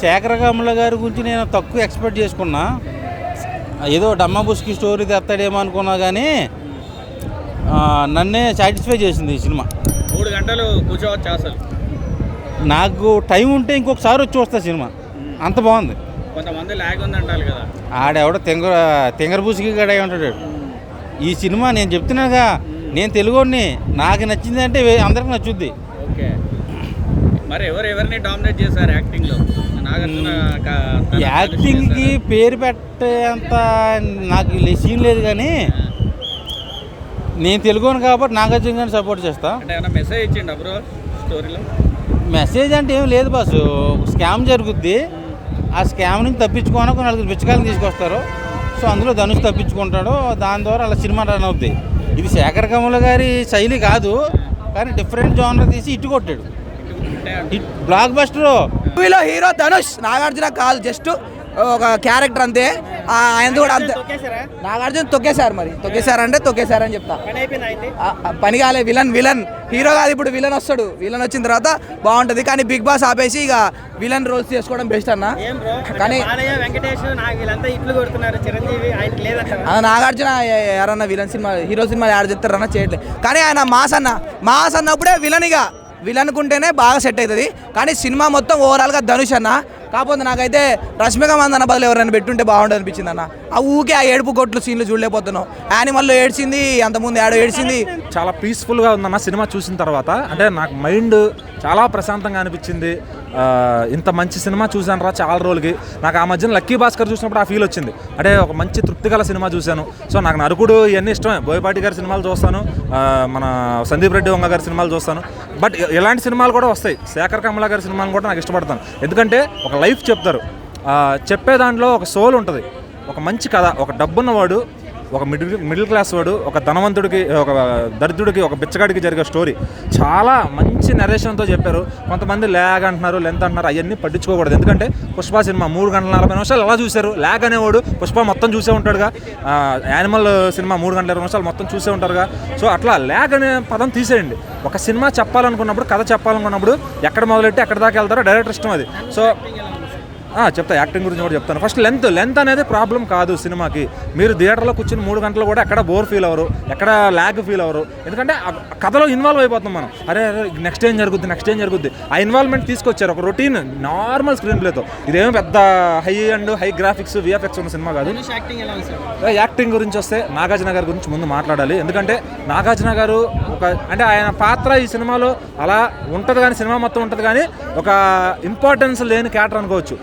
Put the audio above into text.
శేఖర కమల గారి గురించి నేను తక్కువ ఎక్స్పెక్ట్ చేసుకున్నా. ఏదో డమ్మబుస్కి స్టోరీ తెస్తాడేమో అనుకున్నా కానీ నన్నే సాటిస్ఫై చేసింది ఈ సినిమా. మూడు గంటలు కూర్చోవచ్చు అసలు? నాకు టైం ఉంటే ఇంకొకసారి వచ్చి వస్తా సినిమా. అంత బాగుంది. కొంతమంది ల్యాగ్ ఉందంటారు కదా. ఆడెవడో తెంగ తెంగరబూసికి గడ ఉంటాడు. ఈ సినిమా నేను చెప్తున్నాగా నేను తెలుగుని నాకు నచ్చింది అంటే అందరికి నచ్చుద్ది. ఓకే. మరి ఎవరు ఎవరిని డామినేట్ చేశారు యాక్టింగ్లో? నాగార్జున క-? పేరు పెట్టేంత నాకు సీన్ లేదు కానీ నేను తెలుగుని కాబట్టి నాగార్జున గారిని సపోర్ట్ చేస్తా. అంటే మెసేజ్ ఇచ్చిండు బ్రో స్టోరీలో మెసేజ్ అంటే ఏం లేదు బాసు స్కామ్ జరుగుద్ది. ఆ స్కామ్ నుంచి తప్పించుకోవడానికి నలుగురు బిచ్చకాయలు తీసుకొస్తారు. సో అందులో ధనుష్ తప్పించుకుంటాడు. దాని ద్వారా అలా సినిమా రన్ అవుద్ది. ఇది శేఖర్ కమల గారి శైలి కాదు. కానీ డిఫరెంట్ జోనర్ తీసి ఇటు కొట్టాడు. బ్లాక్ బస్టర్ మూవీలో హీరో ధనుష్. నాగార్జున కాదు జస్ట్ ఒక క్యారెక్టర్ అంతే. ఆ, ఆయనది కూడా అంతే. నాగార్జున తొక్కేశారు మరి. తొక్కేశారు అంటే తొక్కేశారు అని చెప్తా పని కాలే విలన్ విలన్. హీరో కాదు ఇప్పుడు విలన్ వస్తాడు. విలన్ వచ్చిన తర్వాత బాగుంటది. కానీ బిగ్ బాస్ ఆపేసి ఇక విలన్ రోల్స్ చేసుకోవడం బెస్ట్ అన్న. కానీ నాగార్జున ఎవరన్నా villain cinema hero cinema ad చెప్తారన్నా చేయట్లేదు కానీ ఆయన మాస్ అన్న. మాస్ అన్నప్పుడే విలన్ ఇక. విలన్ కుంటేనే బాగా సెట్ అవుతుంది. కానీ సినిమా మొత్తం ఓవరాల్గా ధనుష్ అన్న. కాకపోతే నాకైతే రష్మిక మందన్న బదులు ఎవరైనా పెట్టుంటే బాగుంటుంది అనిపించింది అన్న. ఆ ఊకే ఆ ఏడుపు కొట్లు సీన్లు చూడలేకపోతున్నాం. యానిమల్లో ఏడ్చింది అంతకుముందు యాడో ఏడ్చింది. చాలా పీస్ఫుల్గా ఉందన్న సినిమా చూసిన తర్వాత. అంటే నాకు మైండ్ చాలా ప్రశాంతంగా అనిపించింది. ఇంత మంచి సినిమా చూశాను రా చాలా రోజులకి. నాకు ఆ మధ్యన లక్కీ భాస్కర్ చూసినప్పుడు ఆ ఫీల్ వచ్చింది. అంటే ఒక మంచి తృప్తిగల సినిమా చూశాను. సో నాకు నరుకుడు ఇవన్నీ ఇష్టమే. బోయపాటి గారి సినిమాలు చూస్తాను. మన సందీప్ రెడ్డి వంగ గారి సినిమాలు చూస్తాను. బట్ ఇలాంటి సినిమాలు కూడా వస్తాయి. శేఖర్ కమల గారి సినిమాలు కూడా నాకు ఇష్టపడతాను. ఎందుకంటే ఒక లైఫ్ చెప్తారు. చెప్పే దాంట్లో ఒక సోల్ ఉంటుంది. ఒక మంచి కథ ఒక డబ్బున్నవాడు ఒక మిడిల్ మిడిల్ క్లాస్ వాడు ఒక ధనవంతుడికి ఒక దరిద్రుడికి ఒక బిచ్చగాడికి జరిగే స్టోరీ. చాలా మంచి నరేషన్తో చెప్పారు. కొంతమంది ల్యాగ్ అంటున్నారు లెంత్ అంటున్నారు అవన్నీ పట్టించుకోకూడదు. ఎందుకంటే పుష్ప సినిమా మూడు గంటల నలభై నిమిషాలు ఎలా చూశారు? ల్యాగ్ అనేవాడు పుష్ప మొత్తం చూసే ఉంటాడుగా. యానిమల్ సినిమా మూడు గంటల ఇరవై నిమిషాలు మొత్తం చూసే ఉంటారుగా. సో అట్లా ల్యాగ్ అనే పదం తీసేయండి. ఒక సినిమా చెప్పాలనుకున్నప్పుడు కథ చెప్పాలనుకున్నప్పుడు ఎక్కడ మొదలెట్టి ఎక్కడ దాకా వెళ్తారో డైరెక్టర్ ఇష్టం అది. సో చెప్తా యాక్టింగ్ గురించి కూడా చెప్తాను. ఫస్ట్ లెంత్ లెంత్ అనేది ప్రాబ్లం కాదు సినిమాకి. మీరు థియేటర్లో కూర్చుని మూడు గంటలు కూడా ఎక్కడ బోర్ ఫీల్ అవ్వరు ఎక్కడ ల్యాగ్ ఫీల్ అవ్వరు. ఎందుకంటే కథలో ఇన్వాల్వ్ అయిపోతాం మనం. అరే అరే నెక్స్ట్ ఏం జరుగుద్ది నెక్స్ట్ ఏం జరుగుద్ది? ఆ ఇన్వాల్వ్మెంట్ తీసుకొచ్చారు. ఒక రొటీన్ నార్మల్ స్క్రీన్ ప్లేతో ఇదేమో పెద్ద high and high graphics VFX ఉన్న సినిమా కాదు. యాక్టింగ్ గురించి వస్తే నాగార్జున గారి గురించి ముందు మాట్లాడాలి. ఎందుకంటే నాగార్జున గారు ఒక అంటే ఆయన పాత్ర ఈ సినిమాలో అలా ఉంటుంది కానీ సినిమా మొత్తం ఉంటుంది కానీ ఒక ఇంపార్టెన్స్ లేని క్యారెక్టర్ అనుకోవచ్చు.